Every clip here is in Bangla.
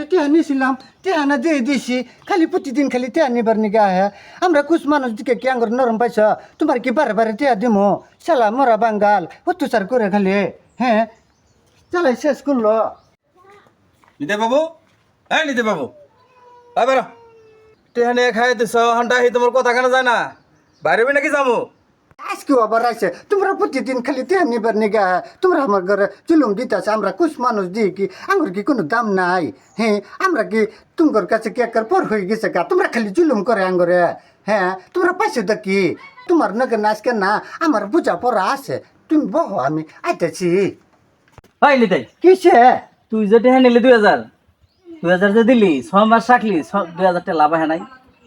একটা টেহা নিয়েছিলাম টেহা না দিয়ে দিয়েছি খালি প্রতিদিন খালি টেহা নিবার নিগে আহে আমরা কুছ মানুষ দিকে কি আঙ্গুর নরম পাইছ? তোমার কি বারে বারে টেহা দিমো? শালা মরা বাঙ্গাল, অত্যাচার করে খালি। হ্যাঁ চালাই শেষ করল। নিতে বাবু হ্যাঁ নিতে বাবু আয় বেরো। টেহানে খাই দিছ হান্টা তোমার কথা কেন যায় না? বাইরে নাকি যাব আজকে আবার আছে তোমরা প্রতিদিন খালি টেহা নিবার নিগে তোমরা আমার ঘরে চুলুম দিতেছে আমরা কুছ মানুষ দিই কি আঙ্গুর কি কোনো দাম নাই হ্যাঁ আমরা কি তোমার কাছে কি একার পর হয়ে গেছে কা তোমরা খালি জুলুম করে আঙ্গুরে হ্যাঁ তোমরা পাইছো তো কি তোমার নগে না আজকে না আমার বুঝা পড়া আছে তুমি বহ আমি আইতেছি হয় নিতাই কিসে তুই যে টেহা নিলি দুই হাজার দুই হাজার যে দিলি ছয় মাস রাখলি দুই হাজার টাকা লাভ হয় নাই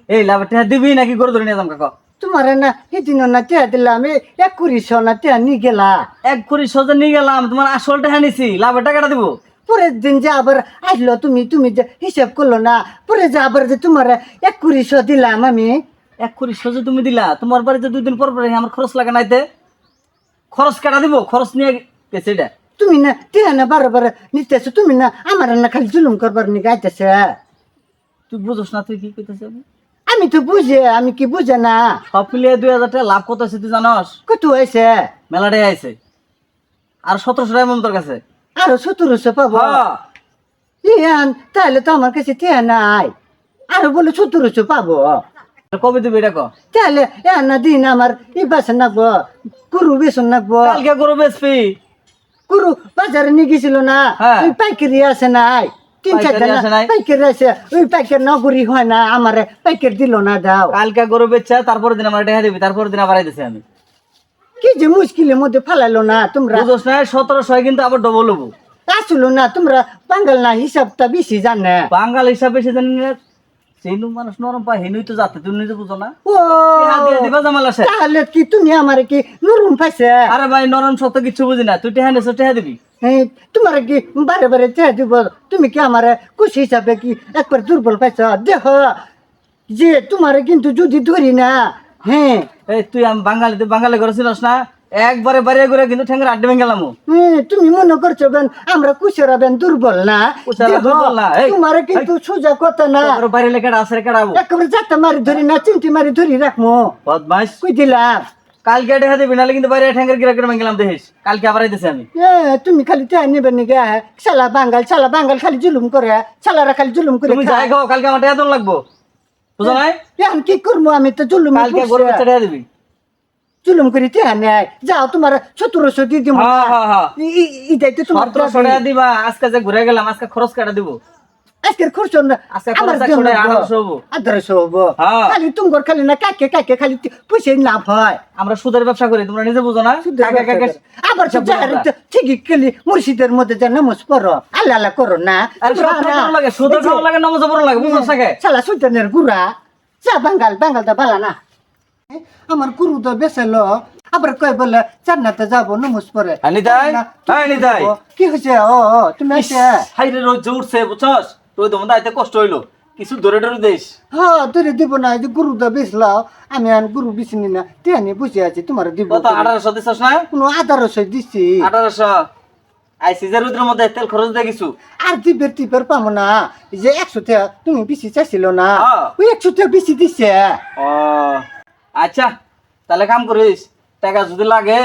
এই লাভ টেহা দিবি নাকি করে ধরে নিয়ে যাম কাকা তোমার না সেদিন না টেহা দিলাম এক কুড়িশ না টেহা নিয়ে গেলা। এক কুড়ি কোটি সোজা নিয়ে গেলাম তোমার আসল টেহা নিছি লাভের টাকাটা দিব। পরের দিন যে আবার আসলো তুমি তুমি যে হিসাব করল না পরে যে আবার যে তোমার এক কুড়ি কুড়িশ দিলাম আমি। এক কোটি যে তুমি দিলা তোমার বাড়িতে দুই দিন পর পর আমার খরচ লাগে নাইতে খরচ কাটা দিব? খরচ নিয়ে গেছে এটা। তুমি না টেহা না বারে বারে নিতেছো তুমি না আমার না খালি জুলুম করবার নিয়ে গাইতেছে তুই বুঝোস না তুই কি কইতেছে আমি তো বুঝে আমি কি বুঝে না? সব মিলিয়ে দুই হাজার টাকা লাভ কত আছে তুই জানস? কত হয়েছে? মেলাটাই আইছে। আর সতেরোশো টাকা তোর কাছে। আরও সতেরোশো পাবো। ইয়ান তাহলে তো আমার কাছে টেহা নাই। আরও বলে সতেরোশো পাবো? কবে দিবি এটা কো? তাহলে না দিন আমার ই বাসন নাকবো কুরু বেসন নাকবো। কালকে গরু বেচবি। কুরু বাজারে নিয়ে গেছিল না? হ্যাঁ। পাইকারি আছে নাই? তিন আছে না নাই? পাইকারি আছে ওই পাইকার নগরী হয় না আমার পাইকার দিল না দাও। কালকে গরু দিন আমার টাকা দিবি তারপরের দিন আবার আইতেছি আমি। কি যে মুশকিলের মধ্যে ফেলাইলো না তোমরা? বুঝোস না সতেরোশো কিন্তু আবার ডবল হব। আসলো না তোমরা বাঙ্গাল না হিসাবটা বেশি জানে। বাঙাল হিসাবে বেশি জানি না। মানুষ নরম পায় হেনুই তো যাতে তুমি নিজে বুঝো না? ও! দিবা জামাল আসে তাহলে কি তুমি আমার কি নরম পাইছে? আরে ভাই নরম সত্য কিছু বুঝি না। তুই টেহা নেছো টেহা দিবি? তোমার কি বারে বারে চেয়ে দিব? তুমি কি আমার খুশি হিসাবে কি একবার দুর্বল পাইছ? দেখ যে তোমার কিন্তু যদি ধরি না হ্যাঁ। এই তুই আমি বাঙালি বাঙালি করে না? একবারে বাড়িয়ে করে কিন্তু ঠেঙ্গের আড্ডে ভেঙে গেলাম হ্যাঁ, তুমি মনে করছ বেন আমরা কুশরা বেন দুর্বল না? দেখো, দুর্বল না, তোমার কিন্তু সোজা কথা না। বাইরে লেখা আসরে কেডাবো একেবারে যাতে মারি ধরি না চিমটি মারি ধরি রাখব। বদমাইশ। কই দিলাম কালকে টেহা দিবি নাহলে কিন্তু বাইরে ঠেঙ্গের গিরা করে গেলাম দেখিস। কালকে আবার আইতেছি আমি। তুমি খালি তে নিবে নিগে সালা বাঙ্গাল সালা বাঙ্গাল খালি জুলুম করে। সালারা খালি জুলুম করে তুমি যাই খাও কালকে আমার দন লাগবো। বুঝো নাই? কি করব? আমি তো জুলুম কালকে গরু দিবি। জুলুম করি তে নেয় যাও তোমার সতেরোশো দিয়ে দিব হ্যাঁ হ্যাঁ হ্যাঁ। ইটাই তো তোমার সতেরোশো টাকা দিবা আজকে যে ঘুরে গেলাম আজকে খরচ কাটা দিব। আজকের খরচ হ্যাঁ। খালি তোমার খালি না কাকে কাকে খালি পয়সা লাভ হয়। আমরা সুদের ব্যবসা করি তোমরা নিজে বুঝো না। আবার ঠিকই খেলি মুর্শিদের মধ্যে যা নামাজ পড়ো আল্লাহ আল্লাহ করো না। লাগে সুদের লাগে নমজ পড়া লাগে বুঝো সাকে শালা সুলতানের গুড়া যা বাঙ্গাল বাঙ্গাল তো বালা না। আমার গুরু তো বেসালো আবার কয় বলে জান্নাতে যাব নমজ পড়ে। আর নিতাই? নিতাই? কি হয়েছে? ও তুমি হাইরে রোজ উঠছে বুঝছস? তুই তোমার দাইতে কষ্ট হইল। কিছু ধরে ধরে দিস। হ্যাঁ তোরে দিব না যে গুরু তো আমি আর গুরু বিছিনি না তেহানি আছি তোমার দিব কত আঠারোশো দিছস না? কোনো আধারশো দিছি। আঠারোশো। আইসি যে রুদ্রের মধ্যে তেল খরচ দিয়ে কিছু আর দিবের টিপের পাবো না। যে একশো তুমি বেশি চাইছিল না। হ্যাঁ। ওই একশো বেশি দিছে। ও। আচ্ছা তাহলে কাম করিস। টাকা যদি লাগে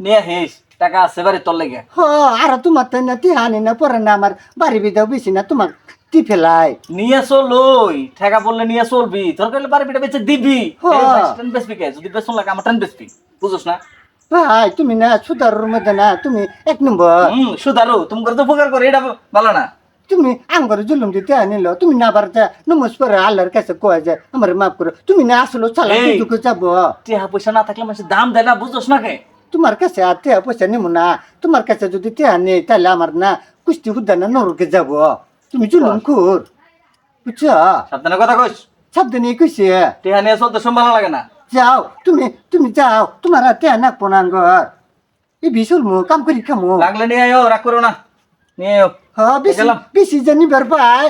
নিয়ে আহিস টাকা আছে বাড়ি তোর লেগে। হ আর তোমার তো না তিহানি না পরে না আমার বাড়ি বিদাও বেশি না তোমার টিফেলাই নিয়ে চলই। ঠেকা বললে নিয়ে চলবি। তোর কইলে বাড়ি পিঠা বেচে দিবি। ট্রেন বেচবি কে? যদি বেচন লাগে আমার ট্রেন বেচবি বুঝোস না? ভাই তুমি না সুদারুর মধ্যে না তুমি এক নম্বর। হুম সুদারু। তুমি করে তো উপকার করে এটা ভালো না। তুমি আঙ্গর জুলুম দিতে আনিল তুমি না বারতে নমস পরে আল্লাহর কাছে কয় যায় আমার মাফ করো তুমি না আসলো চালা। দুটো যাব। টেহা পয়সা না থাকলে মানুষ দাম দেয় না বুঝোস না কে? তোমার কাছে আর টেয়া পয়সা নিমো না তোমার কাছে যদি টেয়া নেই তাহলে আমার না কুস্তি হুদ্দা না নরকে যাব। তুমি জুলুম খুর বুঝছ? সাবধানে কথা কইস। সাবধানে কইছে? টেহা নিয়ে চলতে সম্ভালো লাগে না। যাও তুমি তুমি যাও তোমার টেয়া নাকবো না আঙ্গর এই বিশুল মু কাম করি খামু লাগলে নিয়ে আয়ো রাগ করো না। নিয়ে আয়ো হ্যাঁ বেশি গেলাম। বেশি জানি বের পাই